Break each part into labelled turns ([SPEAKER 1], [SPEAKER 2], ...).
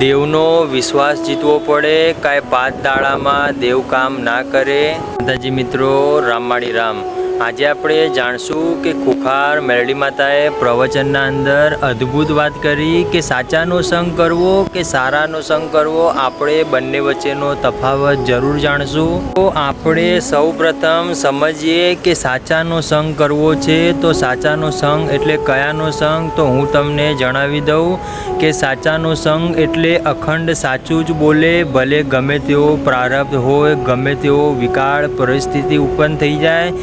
[SPEAKER 1] દેવનો વિશ્વાસ જીતવો પડે, કાંઈ પાંચ દાડામાં દેવ કામ ના કરે. દાદાજી મિત્રો રામમાળી રામ. આજે આપણે જાણશું કે ખુખાર મેરડી માતાએ પ્રવચનના અંદર અદ્ભુત વાત કરી કે સાચાનો સંગ કરવો કે સારાનો સંગ કરવો, આપણે બંને વચ્ચેનો તફાવત જરૂર જાણશું. તો આપણે સૌ પ્રથમ સમજીએ કે સાચાનો સંગ કરવો છે તો સાચાનો સંગ એટલે કયાનો સંગ? તો હું તમને જણાવી દઉં કે સાચાનો સંગ એટલે અખંડ સાચું જ બોલે, ભલે ગમે તેવો પ્રારબ્ધ હોય, ગમે તેવો વિકાળ પરિસ્થિતિ ઉત્પન્ન થઈ જાય.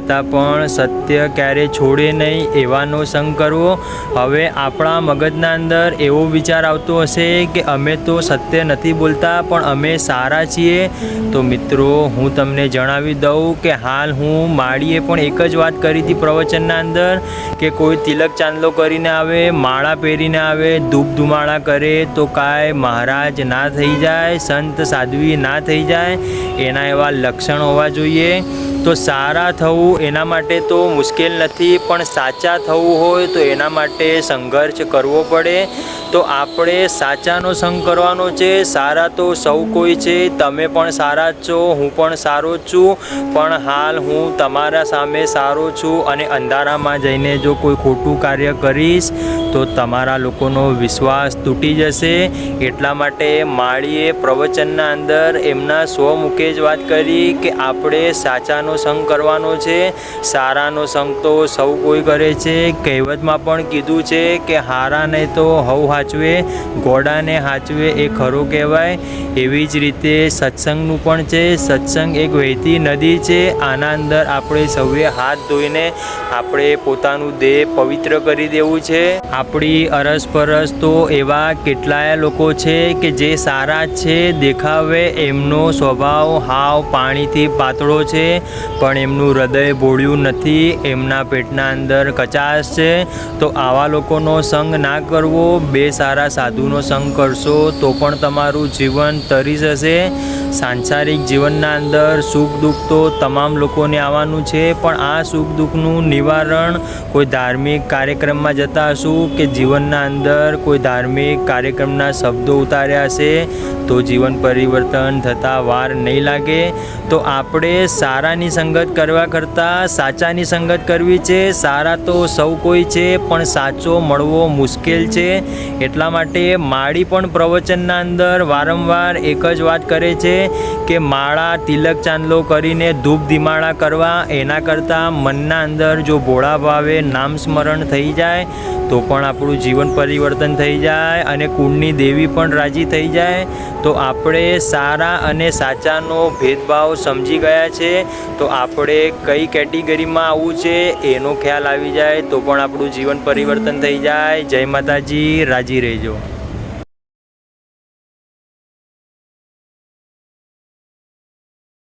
[SPEAKER 1] છતાં પણ સત્ય ક્યારે છોડે નહીં એવાનો સંગ કરવો? હવે આપણા મગજના અંદર એવો વિચાર આવતો હશે કે અમે તો સત્ય નથી બોલતા, પણ અમે સારા છીએ. તો મિત્રો, હું તમને જણાવી દઉં કે હાલ હું માળીએ પણ એક જ વાત કરી હતી પ્રવચનના અંદર, કે કોઈ તિલક ચાંદલો કરીને આવે, માળા પહેરીને આવે, ધૂપ ધુમાળા કરે, તો કાંઈ મહારાજ ના થઈ જાય, સંત સાધ્વી ના થઈ જાય. એના એવા લક્ષણ હોવા જોઈએ. તો સારા થવું એના માટે તો મુશ્કેલ નથી, પણ સાચા થવું હોય તો એના માટે સંઘર્ષ કરવો પડે. તો આપણે સાચાનો સંગ કરવાનો છે, સારા તો સૌ કોઈ છે, તમે પણ સારા છો, હું પણ સારો છું, પણ હાલ હું તમારા સામે સારો છું અને અંધારામાં જઈને જો કોઈ ખોટું કાર્ય કરીશ, તો તમારા લોકોનો વિશ્વાસ તૂટી જશે. એટલા માટે માળીએ પ્રવચનના અંદર એમના સ્વમુખે જ વાત કરી કે આપણે સાચાનો સંગ કરવાનો છે, સારાનો સંગ તો સૌ કોઈ કરે છે. કહેવતમાં પણ કીધું છે કે હારા નહીં તો હવ હાચવે ઘોડાને હાચવે એ ખરો કહેવાય. એવી જ રીતે સત્સંગનું પણ છે. સત્સંગ એક વહેતી નદી છે. આના અંદર આપણે સૌએ હાથ ધોઈને આપણે પોતાનું દેહ પવિત્ર કરી દેવું છે. આપણી અરસપરસ તો એવા કેટલાય લોકો છે કે જે સારા છે, દેખાવે એમનો સ્વભાવ, હાવ પાણીથી પાતળો છે, પણ એમનું હૃદય ભોળ્યું નથી, એમના પેટના અંદર કચાશ છે. તો આવા લોકોનો સંગ ના કરવો, બે સારા સાધુનો સંગ કરશો, તો પણ તમારું જીવન તરી જશે. સાંસારિક જીવનના અંદર સુખ દુઃખ તો તમામ લોકોને આવવાનું છે, પણ આ સુખ દુઃખનું નિવારણ કોઈ ધાર્મિક કાર્યક્રમમાં જતા હશું કે જીવનના અંદર કોઈ ધાર્મિક કાર્યક્રમના શબ્દો ઉતાર્યા હશે, તો જીવન પરિવર્તન થતાં વાર નહીં લાગે. તો આપણે સારાની સંગત કરવા કરતાં સાચાની સંગત કરવી છે, સારા તો સૌ કોઈ છે, પણ સાચો મળવો મુશ્કેલ છે. એટલા માટે માળી પણ પ્રવચનના અંદર વારંવાર એક જ વાત કરે છે કે માળા તિલક ચાંદલો કરીને ધૂપ ધીમાળા કરવા, એના કરતાં મનના અંદર જો ભોળા ભાવે નામ સ્મરણ થઈ જાય, તો પણ આપણું જીવન પરિવર્તન થઈ જાય અને કુળની દેવી પણ રાજી થઈ જાય. તો આપણે સારા અને સાચાનો ભેદભાવ સમજી ગયા છે, તો આપણે કઈ કેટેગરીમાં આવવું છે એનો ખ્યાલ આવી જાય, તો પણ આપણું જીવન પરિવર્તન થઈ જાય. જય માતાજી રાજી રહેજો.